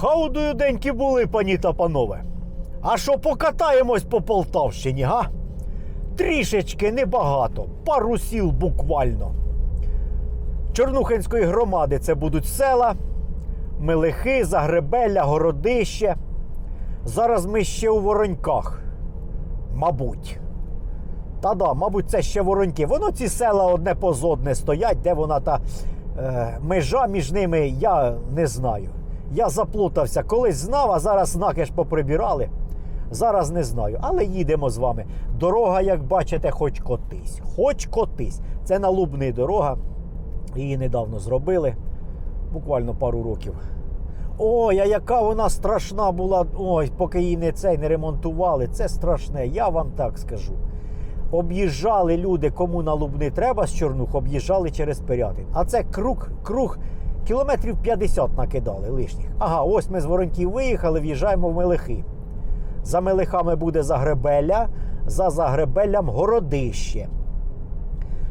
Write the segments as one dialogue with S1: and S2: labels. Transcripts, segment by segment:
S1: Хаудою деньки були, пані та панове. А що покатаємось по Полтавщині, га? Трішечки небагато, пару сіл буквально. Чорнухинської громади це будуть села, Мелихи, Загребелля, Городище. Зараз ми ще у Вороньках. Мабуть. Та да, мабуть, це ще вороньки. Воно ці села одне поз одне стоять, де вона та е, межа між ними, я не знаю. Я заплутався. Колись знав, а зараз накиш поприбирали. Зараз не знаю. Але їдемо з вами. Дорога, як бачите, хоч котись. Хоч котись. Це на дорога. Її недавно зробили. Буквально пару років. Ой, а яка вона страшна була. Ой, поки її не цей не ремонтували. Це страшне, я вам так скажу. Об'їжджали люди, кому на Лубни треба з Чорнух, об'їжджали через Пирятин. А це круг, круг кілометрів 50 накидали лишніх. Ага, ось ми з Вороньків виїхали, в'їжджаємо в Мелихи. За Мелихами буде Загребелля, за Загребеллям Городище.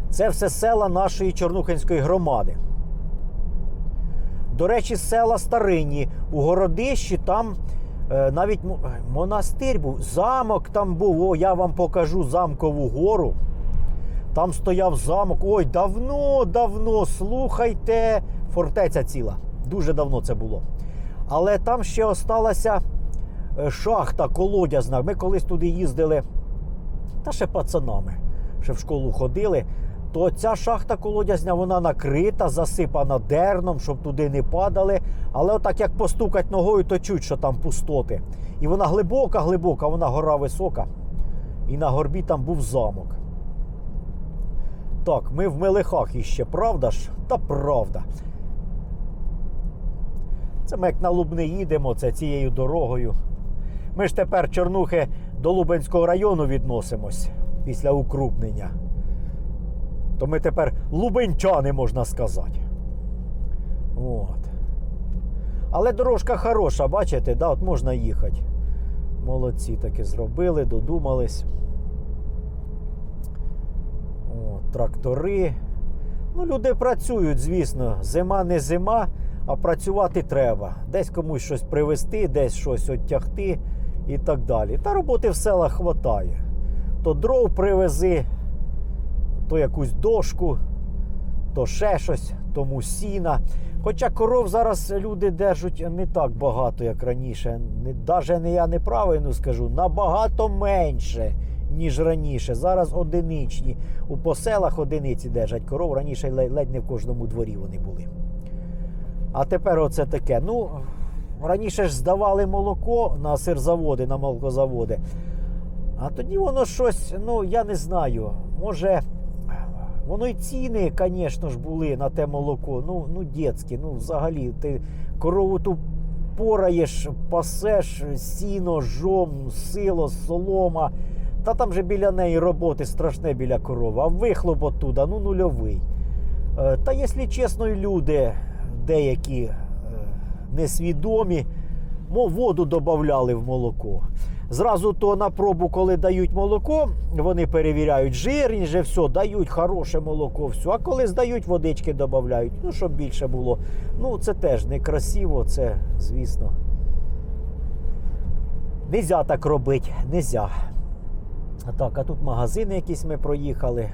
S1: Це все села нашої Чорнухинської громади. До речі, села старинні. У Городищі там е, навіть монастир був, замок там був. О, я вам покажу замкову гору. Там стояв замок. Ой, давно, давно, слухайте, фортеця ціла. Дуже давно це було. Але там ще осталася е, шахта, колодязна. Ми колись туди їздили, та ще пацанами, ще в школу ходили. То ця шахта колодязня вона накрита, засипана дерном, щоб туди не падали. Але отак як постукать ногою, то чуть, що там пустоти. І вона глибока, глибока, вона гора висока. І на горбі там був замок. Так, ми в Мелихах іще, правда ж? Та правда. Це ми як на Лубни їдемо, це цією дорогою. Ми ж тепер Чорнухи до Лубенського району відносимось після укрупнення. То ми тепер лубенчани, можна сказати. От. Але дорожка хороша, бачите, да, от можна їхати. Молодці таки зробили, додумались. От, трактори. Ну, люди працюють, звісно. Зима не зима, а працювати треба. Десь комусь щось привезти, десь щось оттягти і так далі. Та роботи в селах хватає. То дров привези, то якусь дошку, то ще щось, тому сіна. Хоча коров зараз люди держать не так багато, як раніше. Даже не я неправильно скажу, набагато менше, ніж раніше. Зараз одиничні. У поселах одиниці держать коров. Раніше ледь не в кожному дворі вони були. А тепер оце таке. Ну, раніше ж здавали молоко на сирзаводи, на молокозаводи. А тоді воно щось, ну я не знаю. Може, воно й ціни, звісно ж, були на те молоко. Ну, ну дєцькі, ну взагалі, ти корову ту пораєш, пасеш, сіно, жом, сило, солома. Та там же біля неї роботи страшне біля корови, а вихлоп оттуда, ну нульовий. Е, Та, якщо чесно, люди деякі е, несвідомі, воду додавали в молоко. Зразу то на пробу, коли дають молоко, вони перевіряють жирність, же все, дають хороше молоко, все. А коли здають, водички додають, ну, щоб більше було. Ну, це теж некрасиво, це, звісно. Нельзя так робити, нельзя. Так, а тут магазини якісь ми проїхали.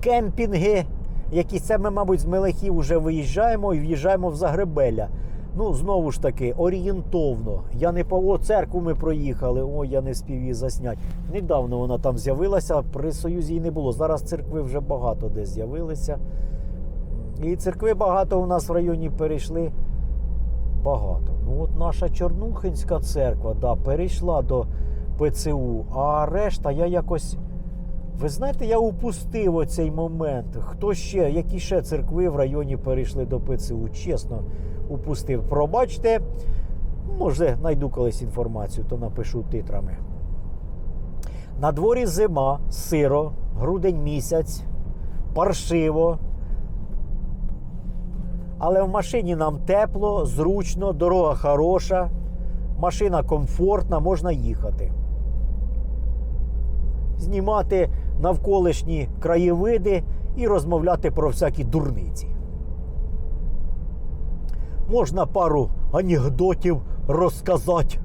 S1: Кемпінги. Якісь це ми, мабуть, з Мелехів вже виїжджаємо і в'їжджаємо в Загребелля. Ну, знову ж таки, орієнтовно. Я не по О, церкву ми проїхали, о, я не спів її засняти. Недавно вона там з'явилася, при Союзі її не було. Зараз церкви вже багато де з'явилися. І церкви багато у нас в районі перейшли. Багато. Ну, от наша Чорнухинська церква, да, перейшла до ПЦУ, а решта я якось. Ви знаєте, я упустив оцей момент. Хто ще, які ще церкви в районі перейшли до ПЦУ? Чесно, упустив. Пробачте, може, знайду колись інформацію, то напишу титрами. На дворі зима, сиро, грудень місяць, паршиво. Але в машині нам тепло, зручно, дорога хороша, машина комфортна, можна їхати. Знімати навколишні краєвиди і розмовляти про всякі дурниці. Можна пару анекдотів розказати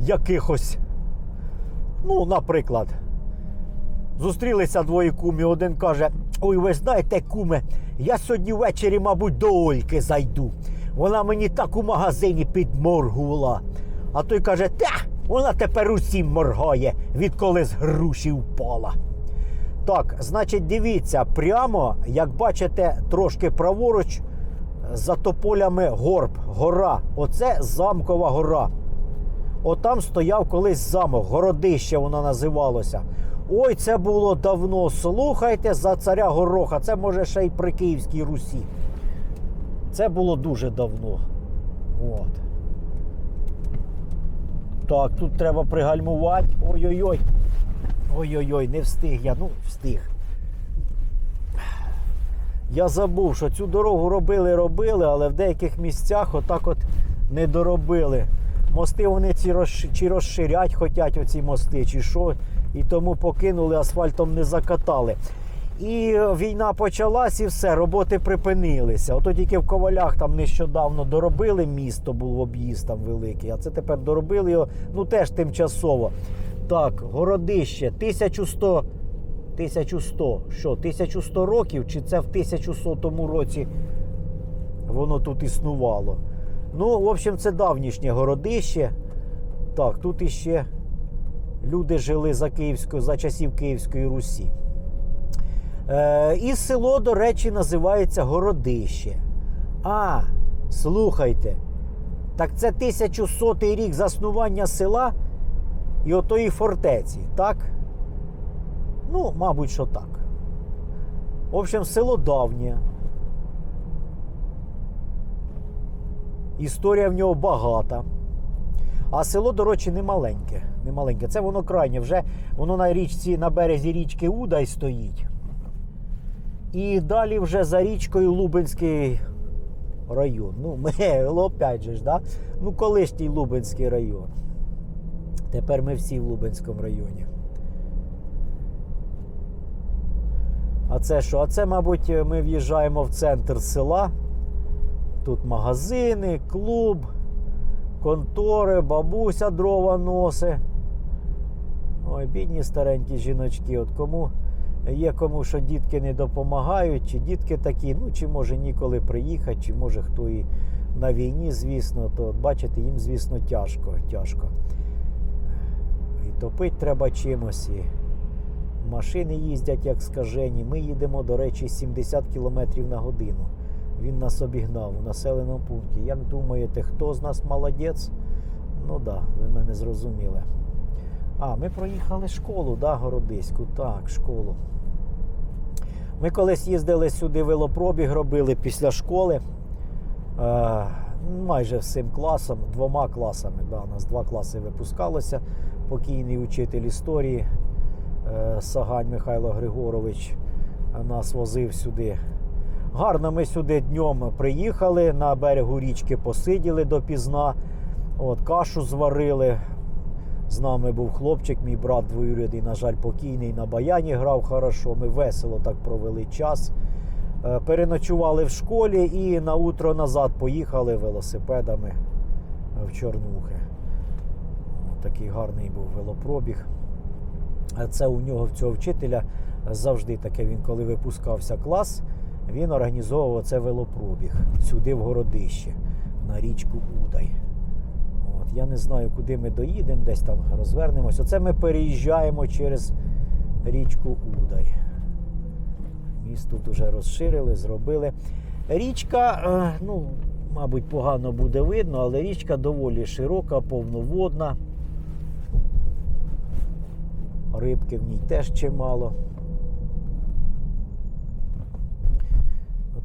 S1: якихось. Ну, наприклад, зустрілися двоє кумів. Один каже: Ой, ви знаєте, куме, я сьогодні ввечері, мабуть, до Ольки зайду. Вона мені так у магазині підморгувала. А той каже, та, вона тепер усім моргає, відколи з груші впала. Так, значить, дивіться, прямо, як бачите, трошки праворуч за тополями горб, гора. Оце замкова гора. Отам стояв колись замок, городище воно називалося. Ой, це було давно. Слухайте за царя Гороха. Це може ще й при Київській Русі. Це було дуже давно. От. Так, тут треба пригальмувати. Ой-ой-ой. Ой-ой-ой, не встиг я. Ну, встиг. Я забув, що цю дорогу робили, робили, але в деяких місцях отак от не доробили. Мости вони ці чи розширять хочуть оці мости, чи що. І тому покинули, асфальтом не закатали. І війна почалась, і все, роботи припинилися. Ото тільки в ковалях там нещодавно доробили місто, був об'їзд там великий, а це тепер доробили його, ну теж тимчасово. Так, городище 1100. 1100. Що, 1100 років? Чи це в 1100 році воно тут існувало? Ну, в общем, це давнішнє городище. Так, тут іще люди жили за Київською, за часів Київської Русі. Е, і село, до речі, називається Городище. А, слухайте. Так це 1100 рік заснування села і отої фортеці, так? Ну, мабуть, що так. В общем, село давнє. Історія в нього багата. А село, до речі, не маленьке. Не маленьке. Це воно крайнє. Вже воно на річці, на березі річки Удай стоїть. І далі вже за річкою Лубенський район. Ну, ми, опять же ж, да? Ну, колишній Лубенський район. Тепер ми всі в Лубенському районі. А це що? А це, мабуть, ми в'їжджаємо в центр села. Тут магазини, клуб, контори, бабуся дрова носи. Ой, бідні старенькі жіночки. От кому є кому, що дітки не допомагають, чи дітки такі, ну чи може ніколи приїхати, чи може хто і на війні, звісно, то бачите, їм, звісно, тяжко. тяжко. І топити треба чимось. І машини їздять, як скажені. Ми їдемо, до речі, 70 км на годину. Він нас обігнав у населеному пункті. Як думаєте, хто з нас молодець? Ну так, да, ви мене зрозуміли. А, ми проїхали школу, да, Городиську. Так, школу. Ми колись їздили сюди, велопробіг робили після школи. Е, майже всім класом, двома класами. Да, у нас два класи випускалося. Покійний учитель історії е, Сагань Михайло Григорович нас возив сюди. Гарно ми сюди днем приїхали, на берегу річки посиділи допізна, от, кашу зварили. З нами був хлопчик, мій брат двоюрідний, на жаль, покійний на баяні грав хорошо. Ми весело так провели час. Е, Переночували в школі і на утро назад поїхали велосипедами в Чорнухи. Такий гарний був велопробіг. А Це у нього в цього вчителя завжди таке. Він коли випускався клас, він організовував це велопробіг сюди в городище на річку Удай. От, я не знаю, куди ми доїдемо, десь там розвернемось. Оце ми переїжджаємо через річку Удай. Міст тут вже розширили, зробили. Річка, е, ну, мабуть, погано буде видно, але річка доволі широка, повноводна. Рибки в ній теж чимало.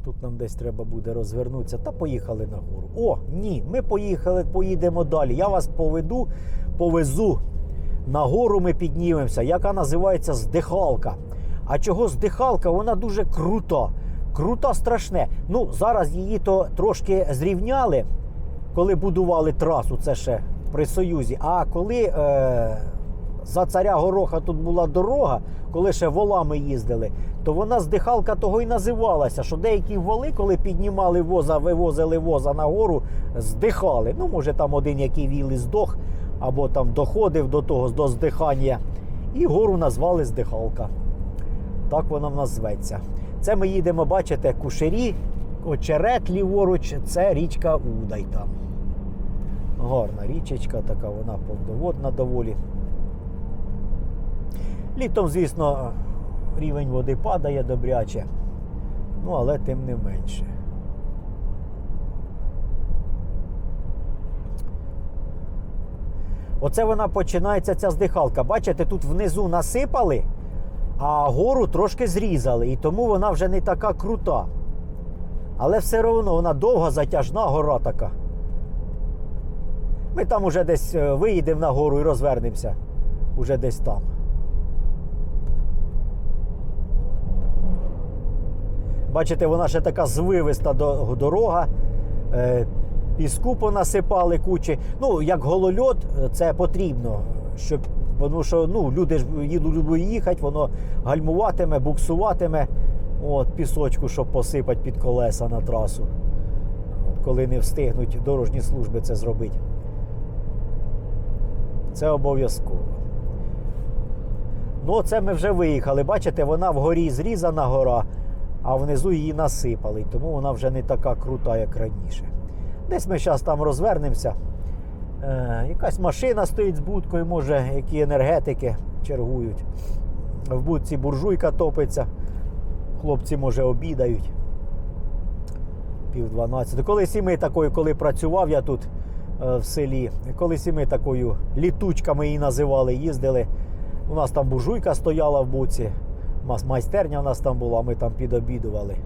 S1: Тут нам десь треба буде розвернутися. Та поїхали нагору. О, ні, ми поїхали, поїдемо далі. Я вас поведу, повезу. Нагору ми піднімемося, яка називається здихалка. А чого здихалка? Вона дуже крута. Крута страшне. Ну, зараз її то трошки зрівняли, коли будували трасу, це ще при Союзі. А коли е, за царя Гороха тут була дорога, коли ще волами їздили, то вона здихалка того і називалася, що деякі воли, коли піднімали воза, вивозили воза на гору, здихали. Ну, може, там один, який віл і здох, або там доходив до того до здихання. І гору назвали здихалка. Так вона в нас зветься. Це ми їдемо, бачите, кушері, очерет ліворуч, це річка Удай там. Гарна річечка така, вона повноводна доволі. Літом, звісно, рівень води падає добряче, ну але тим не менше. Оце вона починається ця здихалка. Бачите, тут внизу насипали, а гору трошки зрізали, і тому вона вже не така крута. Але все одно вона довга, затяжна гора така. Ми там уже десь е, виїдемо на гору і розвернемося. Уже десь там. Бачите, вона ще така звивиста до- дорога. Е, Піску понасипали кучі. Ну, як голольот, е, це потрібно, щоб, тому що ну, люди ж їдуть їхати, воно гальмуватиме, буксуватиме. От, пісочку, щоб посипати під колеса на трасу. Коли не встигнуть дорожні служби це зробити. Це обов'язково. Ну, це ми вже виїхали. Бачите, вона вгорі зрізана гора, а внизу її насипали. Тому вона вже не така крута, як раніше. Десь ми зараз там розвернемося. Е, якась машина стоїть з будкою, може, які енергетики чергують. В будці буржуйка топиться. Хлопці, може, обідають. Пів дванадцяти. Колись і ми такою, коли працював я тут е, в селі, колись і ми такою літучками її називали, їздили. У нас там буржуйка стояла в буці, майстерня у нас там була, ми там підобідували.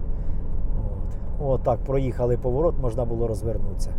S1: От. От так, проїхали поворот, можна було розвернутися.